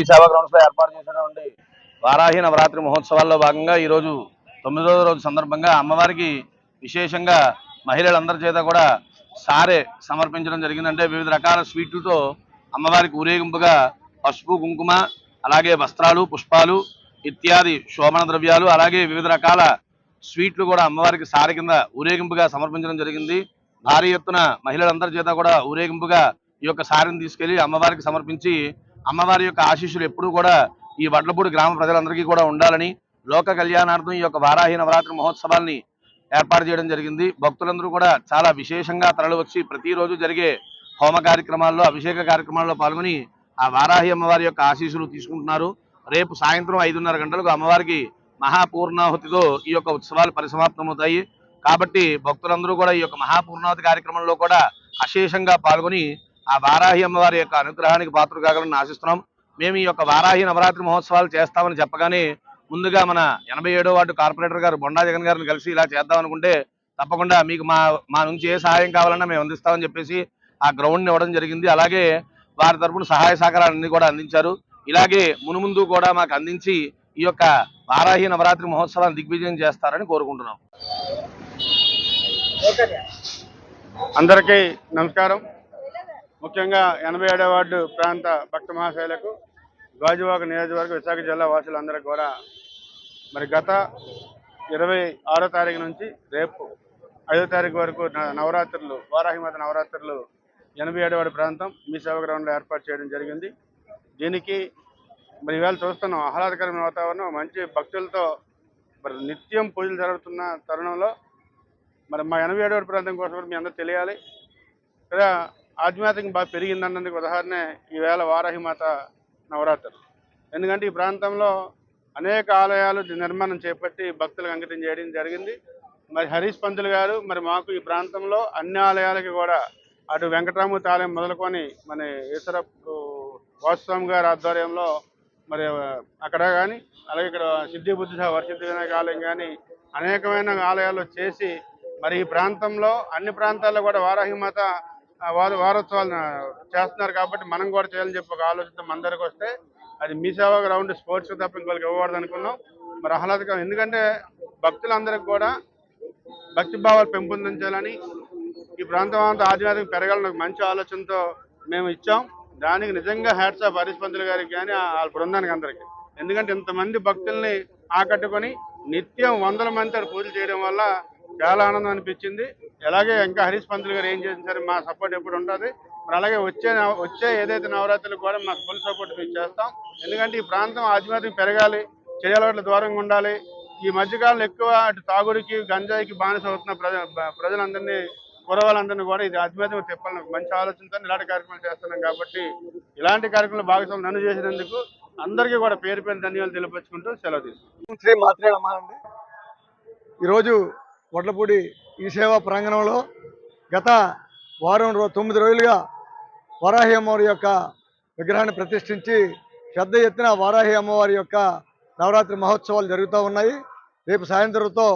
ఈ సేవా గ్రౌండ్స్లో ఏర్పాటు చేసినటువంటి వారాహి నవరాత్రి మహోత్సవాల్లో భాగంగా ఈ రోజు తొమ్మిదో రోజు సందర్భంగా అమ్మవారికి విశేషంగా మహిళలందరి చేత కూడా సారే సమర్పించడం జరిగిందంటే వివిధ రకాల స్వీట్లతో అమ్మవారికి ఊరేగింపుగా పసుపు కుంకుమ అలాగే వస్త్రాలు పుష్పాలు ఇత్యాది శోభన ద్రవ్యాలు అలాగే వివిధ రకాల స్వీట్లు కూడా అమ్మవారికి సారి కింద ఊరేగింపుగా సమర్పించడం జరిగింది. భారీ ఎత్తున మహిళలందరి చేత కూడా ఊరేగింపుగా ఈ యొక్క సారిని తీసుకెళ్ళి అమ్మవారికి సమర్పించి అమ్మవారి యొక్క ఆశీస్సులు ఎప్పుడూ కూడా ఈ వడ్లపూడి గ్రామ ప్రజలందరికీ కూడా ఉండాలని లోక కళ్యాణార్థం ఈ యొక్క వారాహి నవరాత్రి మహోత్సవాల్ని ఏర్పాటు చేయడం జరిగింది. భక్తులందరూ కూడా చాలా విశేషంగా తరలివచ్చి ప్రతిరోజు జరిగే హోమ కార్యక్రమాల్లో అభిషేక కార్యక్రమాల్లో పాల్గొని ఆ వారాహి అమ్మవారి యొక్క ఆశీస్సులు తీసుకుంటున్నారు. రేపు సాయంత్రం ఐదున్నర గంటలకు అమ్మవారికి మహాపూర్ణాహుతితో ఈ యొక్క ఉత్సవాలు పరిసమాప్తమవుతాయి. కాబట్టి భక్తులందరూ కూడా ఈ యొక్క మహాపూర్ణాహుతి కార్యక్రమంలో కూడా అశేషంగా పాల్గొని ఆ వారాహి అమ్మవారి యొక్క అనుగ్రహానికి పాత్ర కాగలని ఆశిస్తున్నాం. మేము ఈ యొక్క వారాహి నవరాత్రి మహోత్సవాలు చేస్తామని చెప్పగానే ముందుగా మన ఎనభై ఏడో వార్డు కార్పొరేటర్ గారు బొండా జగన్ గారిని కలిసి ఇలా చేద్దాం అనుకుంటే తప్పకుండా మీకు మా మా నుంచి ఏ సహాయం కావాలన్నా మేము అందిస్తామని చెప్పేసి ఆ గ్రౌండ్ని ఇవ్వడం జరిగింది. అలాగే వారి తరపున సహాయ సహకారాలన్నీ కూడా అందించారు. ఇలాగే మునుముందు కూడా మాకు అందించి ఈ యొక్క వారాహి నవరాత్రి మహోత్సవాన్ని దిగ్విజయం చేస్తారని కోరుకుంటున్నాం. అందరికీ నమస్కారం. ముఖ్యంగా ఎనభై ఏడవ వార్డు ప్రాంత భక్త మహాశైలకు గాజువాక నియోజకవర్గ విశాఖ జిల్లా వాసులందరికీ కూడా మరి గత ఇరవై ఆరో తారీఖు నుంచి రేపు ఐదో తారీఖు వరకు న- నవరాత్రులు వారాహిమాత నవరాత్రులు ఎనభై ఏడవ ప్రాంతం మీ సేవ గ్రౌండ్లో ఏర్పాటు చేయడం జరిగింది. దీనికి మరి ఈవేళ చూస్తున్నాం ఆహ్లాదకరమైన వాతావరణం మంచి భక్తులతో మరి నిత్యం పూజలు జరుగుతున్న తరుణంలో మరి మా ఎనభై ఏడవ ప్రాంతం కోసం మీ అందరూ తెలియాలి. ఇక్కడ ఆధ్యాత్మికం బాగా పెరిగిందన్నందుకు ఉదాహరణ ఈవేళ వారాహిమాత నవరాత్రులు. ఎందుకంటే ఈ ప్రాంతంలో అనేక ఆలయాలు నిర్మాణం చేపట్టి భక్తులకు అంకితం చేయడం జరిగింది. మరి హరీష్ పంతులు గారు మరి మాకు ఈ ప్రాంతంలో అన్ని ఆలయాలకి కూడా అటు వెంకటరామూర్తి ఆలయం మొదలుకొని మన ఈశ్వర వాసుస్వామి గారి ఆధ్వర్యంలో మరి అక్కడ కానీ అలాగే ఇక్కడ సిద్ధి బుద్ధి వరసిద్ధి వినాయక ఆలయం కానీ అనేకమైన ఆలయాలు చేసి మరి ఈ ప్రాంతంలో అన్ని ప్రాంతాల్లో కూడా వారాహిమాత వార వారోత్సవాలు చేస్తున్నారు కాబట్టి మనం కూడా చేయాలని చెప్పి ఒక ఆలోచన మందరికి వస్తే అది మీ సేవా గ్రౌండ్ స్పోర్ట్స్ తప్ప ఇంకోళ్ళకి ఇవ్వకూడదు అనుకున్నాం. మరి ఆహ్లాదకరం. ఎందుకంటే భక్తులందరికీ కూడా భక్తి భావాలు పెంపొందించాలని ఈ ప్రాంతం అంతా ఆధ్యాత్మిక పెరగాలని ఒక మంచి ఆలోచనతో మేము ఇచ్చాం. దానికి నిజంగా హ్యాట్స్ ఆఫ్ హరీష్ పంతులు గారికి కానీ వాళ్ళ బృందానికి అందరికి. ఎందుకంటే ఇంతమంది భక్తుల్ని ఆకట్టుకొని నిత్యం వందల మంది పూజలు చేయడం వల్ల చాలా ఆనందం అనిపించింది. ఎలాగే ఇంకా హరీష్ పంతులు గారు ఏం చేసినారు మా సపోర్ట్ ఎప్పుడు ఉంటుంది మరి అలాగే వచ్చే వచ్చే ఏదైతే నవరాత్రులు కూడా మా ఫుల్ సపోర్ట్ మేము చేస్తాం. ఎందుకంటే ఈ ప్రాంతం ఆధ్యాత్మిక పెరగాలి చేయాలట్ల దూరంగా ఉండాలి. ఈ మధ్యకాలంలో ఎక్కువ అటు తాగుడికి గంజాయికి బానిస అవుతున్న ప్రజ ప్రజలందరినీ కురవాలందరినీ కూడా ఇది ఆధ్యాత్మిక తిప్పాలని మంచి ఆలోచనతో ఇలాంటి కార్యక్రమాలు చేస్తున్నాం కాబట్టి ఇలాంటి కార్యక్రమాలు భాగస్వామ్యం నన్ను చేసినందుకు అందరికీ కూడా పేరు పేరు ధన్యవాదాలు తెలియపరుచుకుంటూ సెలవు తీసుకుంటాం శ్రీ మాత్రే ఈరోజు వడ్లపూడి ఈ సేవా ప్రాంగణంలో గత వారం రో తొమ్మిది రోజులుగా వారాహి అమ్మవారి యొక్క విగ్రహాన్ని ప్రతిష్ఠించి పెద్ద ఎత్తున వారాహి అమ్మవారి యొక్క నవరాత్రి మహోత్సవాలు జరుగుతూ ఉన్నాయి. రేపు సాయంత్రంతో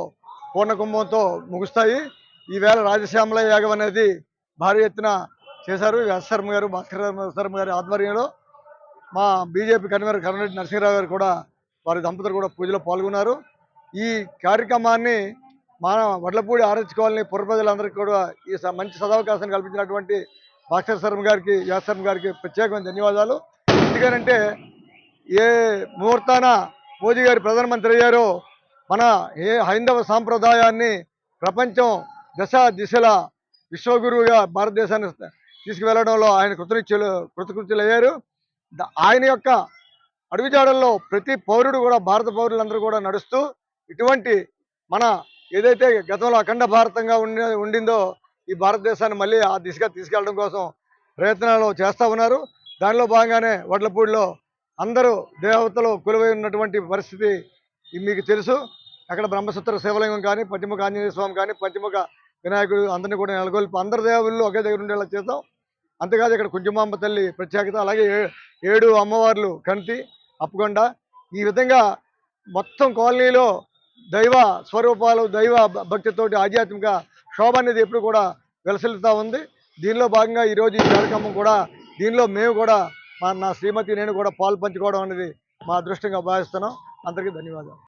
పూర్ణకుంభంతో ముగుస్తాయి. ఈవేళ రాజశ్యామల యాగం అనేది భారీ ఎత్తున చేశారు. శర్మ గారు భాస్కర్ శర్మ గారి ఆధ్వర్యంలో మా బీజేపీ కన్వీనర్ కరణరెడ్డి నరసింహరావు గారు కూడా వారి దంపతులు కూడా పూజలో పాల్గొన్నారు. ఈ కార్యక్రమాన్ని మన వడ్లపూడి ఆర్హెచ్ కాలనీ పుర ప్రజలందరికీ కూడా ఈ స- మంచి సదవకాశాన్ని కల్పించినటువంటి భాస్కర్ శర్మ గారికి యాస్ శర్మ గారికి ప్రత్యేకమైన ధన్యవాదాలు. ఎందుకంటే ఏ ముహూర్తాన మోదీ గారు ప్రధానమంత్రి అయ్యారో మన ఏ హైందవ సాంప్రదాయాన్ని ప్రపంచం దశ దిశల విశ్వగురువుగా భారతదేశాన్ని తీసుకువెళ్ళడంలో ఆయన కృతనిత్యులు కృతకృత్యులు అయ్యారు ఆయన యొక్క అడవిజాడల్లో ప్రతి పౌరుడు కూడా భారత పౌరులందరూ కూడా నడుస్తూ ఇటువంటి మన ఏదైతే గతంలో అఖండ భారతంగా ఉండి ఉండిందో ఈ భారతదేశాన్ని మళ్ళీ ఆ దిశగా తీసుకెళ్ళడం కోసం ప్రయత్నాలు చేస్తూ ఉన్నారు. దానిలో భాగంగానే వడ్లపూడిలో అందరూ దేవతలు కొలువై ఉన్నటువంటి పరిస్థితి మీకు తెలుసు. అక్కడ బ్రహ్మసూత్ర శివలింగం కానీ పంచముఖ ఆంజనేయ స్వామి కానీ పంచముఖ వినాయకుడు అందరినీ కూడా నెలకొల్పి అందరి దేవుళ్ళు ఒకే దగ్గర ఉండేలా చేద్దాం. అంతేకాదు ఇక్కడ కుంజమాంబ తల్లి ప్రత్యేకత అలాగే ఏ- ఏడు అమ్మవార్లు కంతి అప్పుకొండ ఈ విధంగా మొత్తం కాలనీలో దైవ స్వరూపాలు దైవ భక్తితోటి ఆధ్యాత్మిక శోభ అనేది ఎప్పుడు కూడా వెలసిల్లుతూ ఉంది. దీనిలో భాగంగా ఈరోజు ఈ కార్యక్రమం కూడా దీనిలో మేము కూడా మా నా శ్రీమతి నేను కూడా పాలు పంచుకోవడం అనేది మా అదృష్టంగా భావిస్తున్నాం. అందరికీ ధన్యవాదాలు.